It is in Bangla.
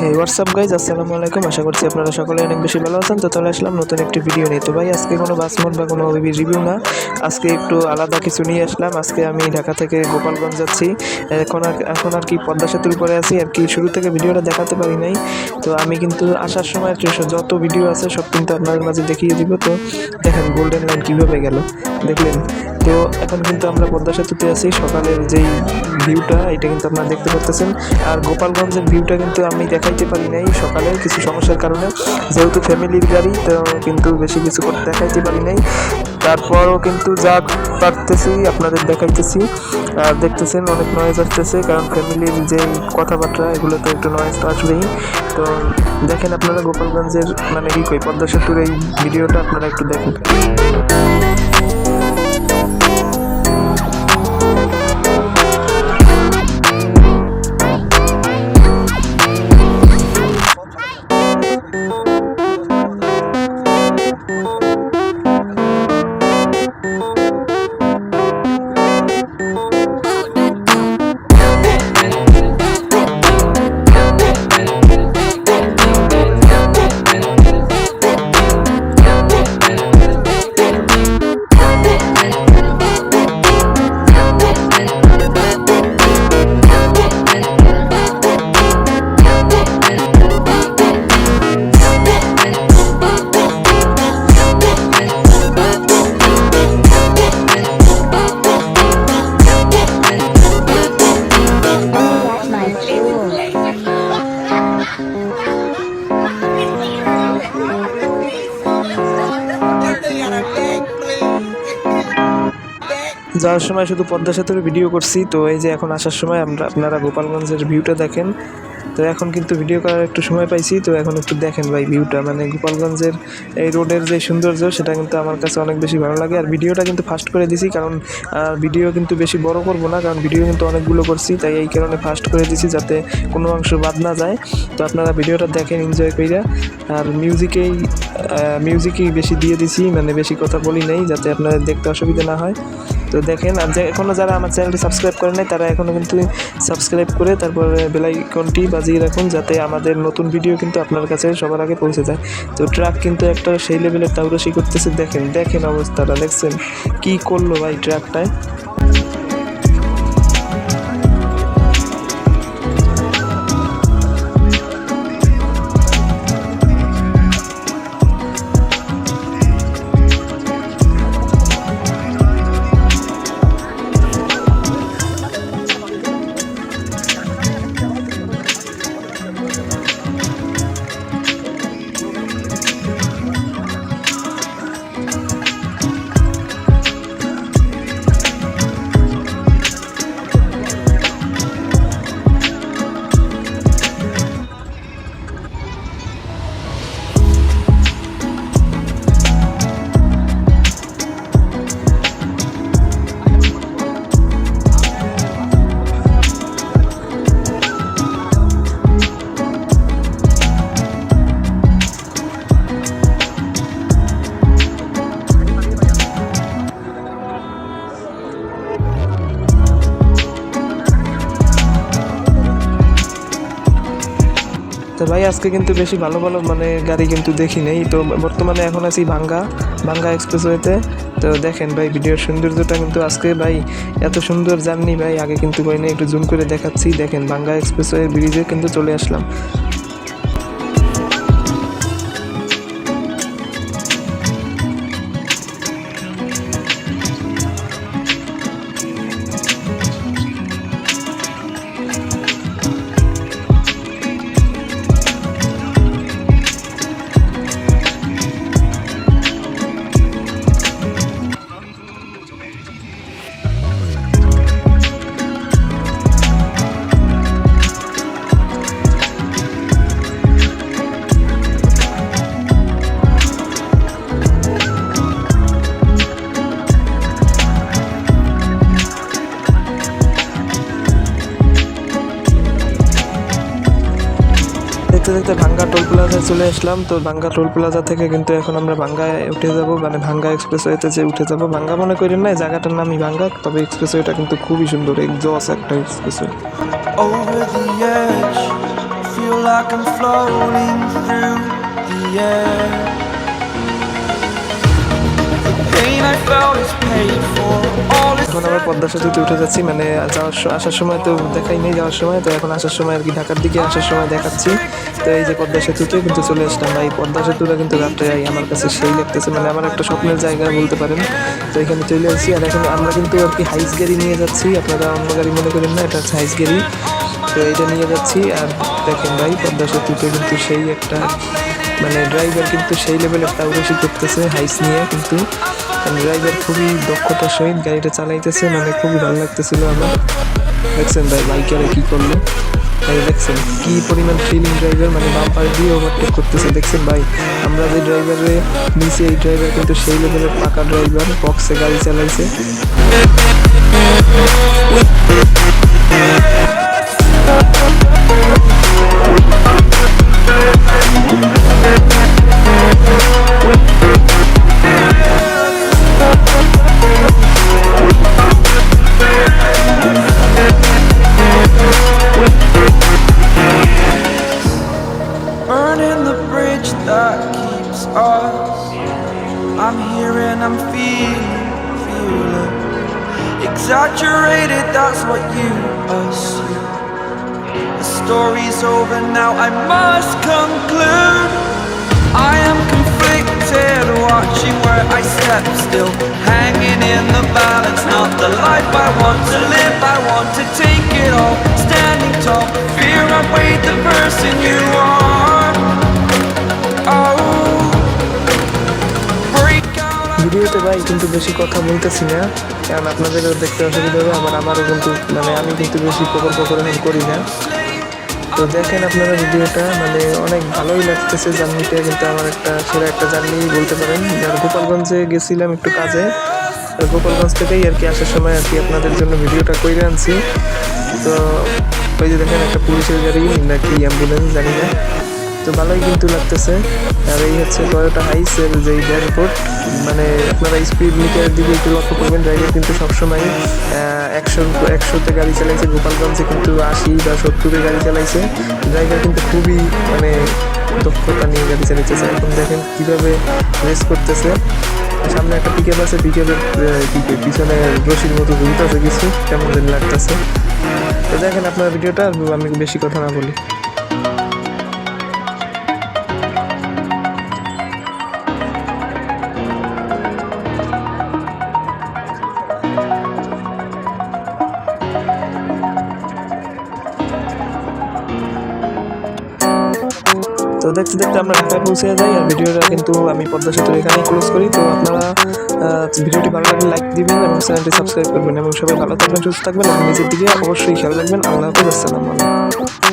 হ্যাঁ হোয়াটসঅ্যাপ গাইজ আসসালামু আলাইকুম আশা করছি আপনারা সকলে অনেক বেশি ভালো আছেন। তো তাহলে আসলাম নতুন একটি ভিডিও নিয়ে। তো ভাই, আজকে কোনো বাস মোড বা কোনো রিভিউ না। আজকে একটু আলাদা কিছু নিয়ে আসলাম। আজকে আমি ঢাকা থেকে গোপালগঞ্জ যাচ্ছি। এখন আর এখন আর কি পদ্মা সেতুর উপরে আছি। আর কি শুরু থেকে ভিডিওটা দেখাতে পারি নাই। তো আমি কিন্তু আসার সময় যত ভিডিও আছে, সব কিন্তু আপনাদের মাঝে দেখিয়ে দিব। তো দেখেন গোল্ডেন লাইন কীভাবে গেল। দেখলেন? তো এখন কিন্তু আমরা পদ্মা সেতুতে আছি। সকালের যেই ভিউটা এটা কিন্তু আপনারা দেখতে পাচ্ছেন আর গোপালগঞ্জের ভিউটা কিন্তু আমি দেখাইতে পারি নাই সকালে, কিছু সমস্যার কারণে। যেহেতু ফ্যামিলির গাড়ি, তো কিন্তু বেশি কিছু করে দেখাইতে পারি নাই। তারপরও কিন্তু যা পারতেছি, আপনাদের দেখাইতেছি। আর দেখতেছেন, অনেক নয়েজ আসতেছে, কারণ ফ্যামিলির যে কথাবার্তা, এগুলো তো একটু নয়েজ তো আসবেই। তো দেখেন আপনারা গোপালগঞ্জের মানে কি কই, পদ্মা সেতুর এই ভিডিওটা আপনারা একটু দেখেন। যাওয়ার সময় শুধু পদ্মা সেতুর ভিডিও করছি, তো এই যে এখন আসার সময় আমরা আপনারা গোপালগঞ্জের ভিউটা দেখেন। তো এখন কিন্তু ভিডিও করার একটু সময় পাইছি, তো এখন একটু দেখেন ভাই ভিউটা মানে গোপালগঞ্জের এই রোডের যে সৌন্দর্য, সেটা কিন্তু আমার কাছে অনেক বেশি ভালো লাগে। আর ভিডিওটা কিন্তু ফাস্ট করে দিছি, কারণ ভিডিও কিন্তু বেশি বড় করব না, কারণ ভিডিও কিন্তু অনেকগুলো করছি, তাই এই কারণে ফাস্ট করে দিছি যাতে কোনো অংশ বাদ না যায়। তো আপনারা ভিডিওটা দেখেন এনজয় কইরা। আর মিউজিকেই মিউজিকই বেশি দিয়ে দিছি মানে বেশি কথা বলি নেই, যাতে আপনাদের দেখতে অসুবিধা না হয়। তো দেখেন, আর যে এখনও যারা আমার চ্যানেলটি সাবস্ক্রাইব করে নাই, তারা এখনও কিন্তু সাবস্ক্রাইব করে তারপরে বেলাইকনটি বাজিয়ে রাখুন, যাতে আমাদের নতুন ভিডিও কিন্তু আপনার কাছে সবার আগে পৌঁছে যায়। তো ট্রাক কিন্তু একটা সেই লেভেলের তাউরসি করতেছে। দেখেন দেখেন অবস্থাটা, দেখছেন? কি করল ভাই ট্রাকটায়? তো ভাই, আজকে কিন্তু বেশি ভালো ভালো মানে গাড়ি কিন্তু দেখি নেই। তো বর্তমানে এখন আছি ভাঙ্গা ভাঙ্গা এক্সপ্রেসওয়েতে। তো দেখেন ভাই, ভিডিওর সৌন্দর্যটা কিন্তু আজকে ভাই, এত সুন্দর জার্নি ভাই। আগে কিন্তু কই না একটু জুম করে দেখাচ্ছি। দেখেন ভাঙ্গা এক্সপ্রেসওয়ে ব্রিজে কিন্তু চলে আসলাম। দেখতে ভাঙ্গা টোল প্লাজায় চলে আসলাম। তো ভাঙ্গা টোল প্লাজা থেকে কিন্তু এখন আমরা ভাঙ্গায় উঠে যাব। মানে ভাঙ্গা এক্সপ্রেসওয়েতে যে উঠে যাব। ভাঙ্গা মনে করেন না জায়গাটার নামই ভাঙ্গা, তবে এক্সপ্রেস এক্সপ্রেসওয়েটা কিন্তু খুবই সুন্দর জস একটা এক্সপ্রেসওয়ে over the. এখন আবার পদ্মা সেতুতে উঠে যাচ্ছি মানে যাওয়ার আসার সময় তো দেখাই নেই যাওয়ার সময়, তো এখন আসার সময় আর কি ঢাকার দিকে আসার সময় দেখাচ্ছি। তো এই যে পদ্মা সেতুতে কিন্তু চলে আসলাম ভাই। পদ্মা সেতুটা কিন্তু রাত্রে আমার কাছে সেই লাগতেছে মানে আমার একটা স্বপ্নের জায়গা বলতে পারেন। তো এখানে চলে আসছি, আর এখন আমরা কিন্তু আর কি হাইস গাড়ি নিয়ে যাচ্ছি। আপনারা অন্য গাড়ি মনে করেন না, এটা হচ্ছে হাইস গাড়ি। তো এইটা নিয়ে যাচ্ছি, আর দেখেন ভাই, পদ্মা সেতুতে কিন্তু সেই একটা মানে ড্রাইভার কিন্তু সেই লেভেলের তাউরেশি করতেছে হাইস নিয়ে কিন্তু। ড্রাইভার খুবই দক্ষতার সহিত গাড়িটা চালাইতেছে মানে খুবই ভালো লাগতেছিল আমার। দেখছেন ভাই, বাইকারে কি করল? ভাই দেখছেন, কি পরিমাণ ফিলিং ড্রাইভার মানে বাম্পার দিয়ে ওভারটেক করতেছে। দেখছেন ভাই, আমরা যে ড্রাইভারে নিচে, এই ড্রাইভার কিন্তু সেই লেভেলের পাকা ড্রাইভার বক্সে গাড়ি চালাইছে। That's what you assume. The story's over now. I must conclude. I am conflicted, watching where I step still, hanging in the balance. Not the life I want to live. I want to take it all, কিন্তু বেশি কথা বলতেছি না। কারণ আপনাদেরও দেখতে অসুবিধা হবে, আবার আমারও কিন্তু মানে আমি কিন্তু বেশি প্রকল্প এখন করি না। তো দেখেন আপনারা ভিডিওটা মানে অনেক ভালোই লাগতেছে জার্নিটা, কিন্তু আমার একটা সেরা একটা জার্নি বলতে পারেন। আর গোপালগঞ্জে গেছিলাম একটু কাজে। গোপালগঞ্জ থেকেই আর কি আসার সময় আর কি আপনাদের জন্য ভিডিওটা করে আনছি। তো ওই যে দেখেন একটা পুলিশের গাড়ি নাকি অ্যাম্বুলেন্স জানি না। তো ভালোই কিন্তু লাগতেছে। আর এই হচ্ছে টয়োটা হাইসের যে এয়ারপোর্ট মানে আপনারা স্পিড মিটারের দিকে একটু লক্ষ্য করবেন ড্রাইভার কিন্তু সবসময় একশো, একশোতে গাড়ি চালাইছে, গোপালগঞ্জে কিন্তু আশি বা সত্তরে গাড়ি চালাইছে। ড্রাইভার কিন্তু খুবই মানে দক্ষতা নিয়ে গাড়ি চালাইতেছে এখন দেখেন কীভাবে রেস করতেছে। সামনে একটা পিকআপ আছে পিকআপের পিছনে রশির মতো ঘুরতেছে কিছু, কেমন লাগতেছে। তো দেখেন আপনার ভিডিওটা, আমি বেশি কথা না বলি। তো দেখতে দেখতে আমরা ঢাকায় পৌঁছে যাই আর ভিডিওটা কিন্তু আমি পদ্মা সেতুর এখানেই ক্লোজ করি। তো আপনারা ভিডিওটি ভালো লাগলে লাইক দিবেন এবং চ্যানেলটি সাবস্ক্রাইব করবেন। এবং সবাই ভালো থাকবেন, সুস্থ থাকবেন এবং নিজের দিকে অবশ্যই খেয়াল রাখবেন। আল্লাহ হাফিজ আলাইকুম।